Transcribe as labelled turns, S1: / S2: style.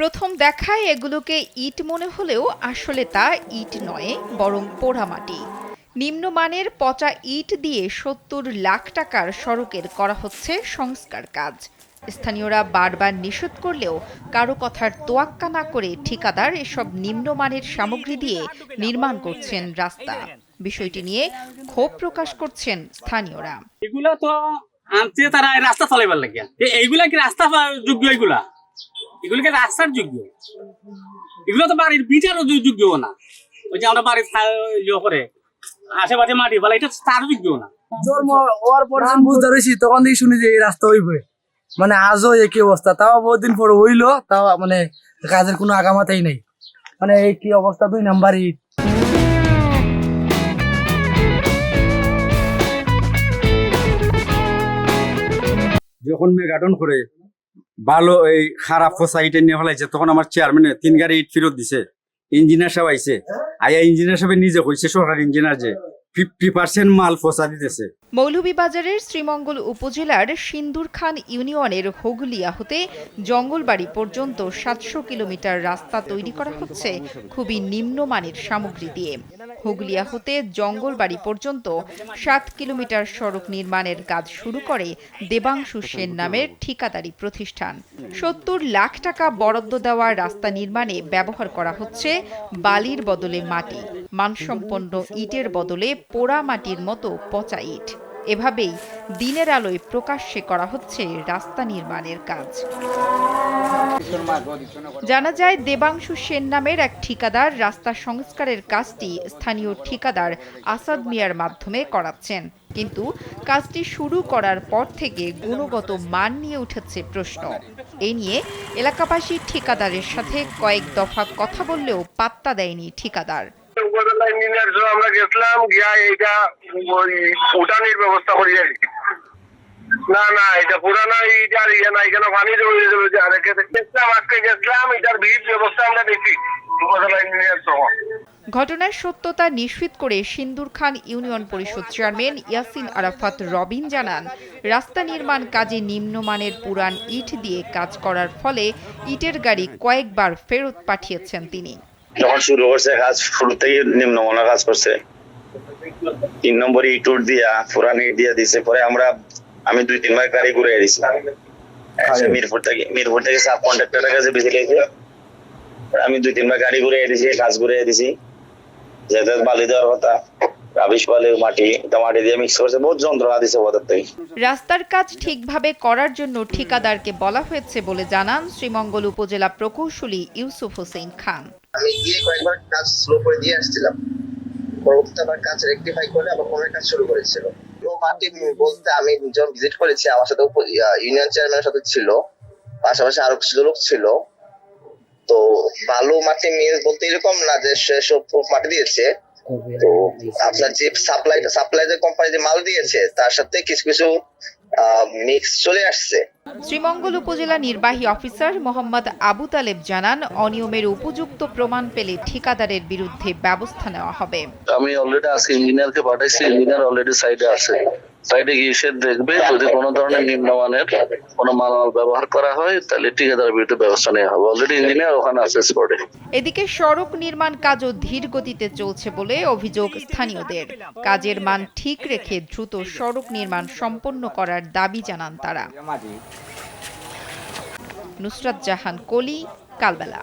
S1: প্রথম দেখায় এগুলোকে ইট মনে হলেও আসলে তা ইট নয়, বরং পোড়ামাটি। নিম্নমানের পচা ইট দিয়ে সত্তর লাখ টাকার সড়কের করা হচ্ছে সংস্কার কাজ। স্থানীয়রা বারবার নিষেধ করলেও কারও কথার তোয়াক্কা না করে ঠিকাদার এসব নিম্নমানের সামগ্রী দিয়ে নির্মাণ করছেন রাস্তা। বিষয়টি নিয়ে ক্ষোভ প্রকাশ করছেন স্থানীয়রা।
S2: এগুলা তো আনছে তারা রাস্তা চালাইবার লাগে এইগুলা কি রাস্তা যোগ্য এগুলা? এগুলো কি রাস্তার যোগ্য এগুলো তো বাড়ির বিচারও যোগ্য না। ওই যে আমরা বাড়ির ইয়ে করে আশেপাশে মাটি বলা এটা তার যোগ্য না।
S3: জন্ম হওয়ার পর যখন বুঝতে পেরেছি তখন থেকে শুনি যে এই রাস্তা হইবে। মানে আজও একই অবস্থা। তাও বহুদিন পর হইল তাও মানে কাজের কোনো আগামাতেই নেই। মানে এই কি অবস্থা দুই নাম্বার ইট
S4: যখন মেগাডন করে ভালো এই খারাপ ফসা ইট নিয়ে ফেলাইছে। তখন আমার চেয়ারম্যান তিন গাড়ি ইট ফেরত দিছে। ইঞ্জিনিয়ার সাহেব আইসে আয়া ইঞ্জিনিয়ার সাহেব নিজে কইছে, সরকার ইঞ্জিনিয়ার যে।
S1: মৌলভীবাজারের শ্রীমঙ্গল উপজেলার সিন্দুর খান ইউনিয়নের হোগলিয়া হতে জঙ্গলবাড়ি পর্যন্ত সাতশো কিলোমিটার রাস্তা তৈরি করা হচ্ছে খুবই নিম্নমানের সামগ্রী দিয়ে। হুগলিয়া হতে জঙ্গলবাড়ি পর্যন্ত সাত কিলোমিটার সড়ক নির্মাণের কাজ শুরু করে দেবাংশু সেন নামের ঠিকাদারি প্রতিষ্ঠান। সত্তর লাখ টাকা বরাদ্দ দেওয়া রাস্তা নির্মাণে ব্যবহার করা হচ্ছে বালির বদলে মাটি। মানসম্পন্ন ইটের বদলে পোড়া মাটির মতো পচা ইট। এভাবেই দিনের আলোয় প্রকাশ্যে করা হচ্ছে রাস্তা নির্মাণের কাজ। জানা যায়, দেবাংশু সেন নামের এক ঠিকাদার রাস্তা সংস্কারের কাজটি স্থানীয় ঠিকাদার আসাদ মিয়ার মাধ্যমে করাচ্ছেন। কিন্তু কাজটি শুরু করার পর থেকে গুণগত মান নিয়ে উঠেছে প্রশ্ন। এই নিয়ে এলাকাবাসী ঠিকাদারের সাথে কয়েক দফা কথা বললেও পাত্তা দেয়নি ঠিকাদার।
S5: সহ আমরা গেছিলাম, গিয়া এইটা ওই উঠানির ব্যবস্থা করি আর। না না, এটা এইটার ইয়ে না এখানে পানি জমে যাবে আজকে গেছিলাম, এটার ভিড় ব্যবস্থা আমরা দেখি
S1: ঘটনার সত্যতা নিশ্চিত করে সিন্দুর খান ইউনিয়ন পরিষদ চেয়ারম্যান ইয়াসিন আরাফাত রবিন জানান, রাস্তা নির্মাণ কাজে নিম্নমানের পুরান ইট দিয়ে কাজ করার ফলে ইটের গাড়ি কয়েকবার ফেরত পাঠিয়েছেন তিনি।
S6: যখন শুরু করছে কাজ শুরু থেকে নিম্নমানের কাজ করছে। তিন নম্বর ইটুর দিয়া পুরান ইট দিয়া দিছে। পরে আমরা আমি দুই তিনবার গাড়ি ঘুরে দিছি। মিরপুর থেকে মিরপুর থেকে সাব কন্ট্রাক্টরের কাছে বেশি লেগেছে আমি দুই তিনবার গাড়ি ঘুরে দিছি কাজ ঘুরে দিছি। যেটা বালি দেওয়ার কথা রাবিশ বালি মাটি এটা মাটি দিয়ে মিক্স করছে বহুত যন্ত্রণা দিছে ওদের থেকে।
S1: রাস্তার কাজ ঠিকভাবে করার জন্য ঠিকাদারকে বলা হয়েছে বলে জানান শ্রীমঙ্গল উপজেলা প্রকৌশলী ইউসুফ হোসেন খান।
S7: আমি গিয়ে কয়েকবার কাজ স্লো করে দিয়ে আসছিলাম। পরবর্তীতে আবার কাজ রেকটিফাই করে আবার পরের কাজ শুরু করেছিল। লো মাটি বলতে আমি যখন ভিজিট করেছি আমার সাথে ইউনিয়ন চেয়ারম্যানের সাথে ছিল। পাশাপাশি আরও কিছু লোক ছিল। তো বালু মাটি মিল বলতে এরকম না যে সব মাটি দিয়েছে। তো আপনার যে সাপ্লাই সাপ্লাই যে কোম্পানি যে মাল দিয়েছে তার সাথে কিছু কিছু মিক্স চলে আসছে।
S1: শ্রীমঙ্গল উপজেলা নির্বাহী অফিসার মোহাম্মদ আবু তালেব জানান অনিয়মের উপযুক্ত প্রমাণ পেলে ঠিকাদারের বিরুদ্ধে ব্যবস্থা নেওয়া হবে।
S8: আমি অলরেডি আজকে ইঞ্জিনিয়ারকে পাঠাইছি ইঞ্জিনিয়ার অলরেডি সাইডে আছে। সাইডে গিয়ে সে দেখবে যদি কোনো ধরনের নিম্নমানের কোনো মালামাল ব্যবহার করা হয় তাহলে ঠিকাদারের বিরুদ্ধে ব্যবস্থা নেওয়া হবে। অলরেডি ইঞ্জিনিয়ার ওখানে আছে স্পটে
S1: এদিকে সড়ক নির্মাণ কাজও ধীর গতিতে চলছে বলে অভিযোগ স্থানীয়দের। কাজের মান ঠিক রেখে দ্রুত সড়ক নির্মাণ সম্পন্ন করার দাবি জানান তারা। নুসরাত জাহান কলি কালবেলা।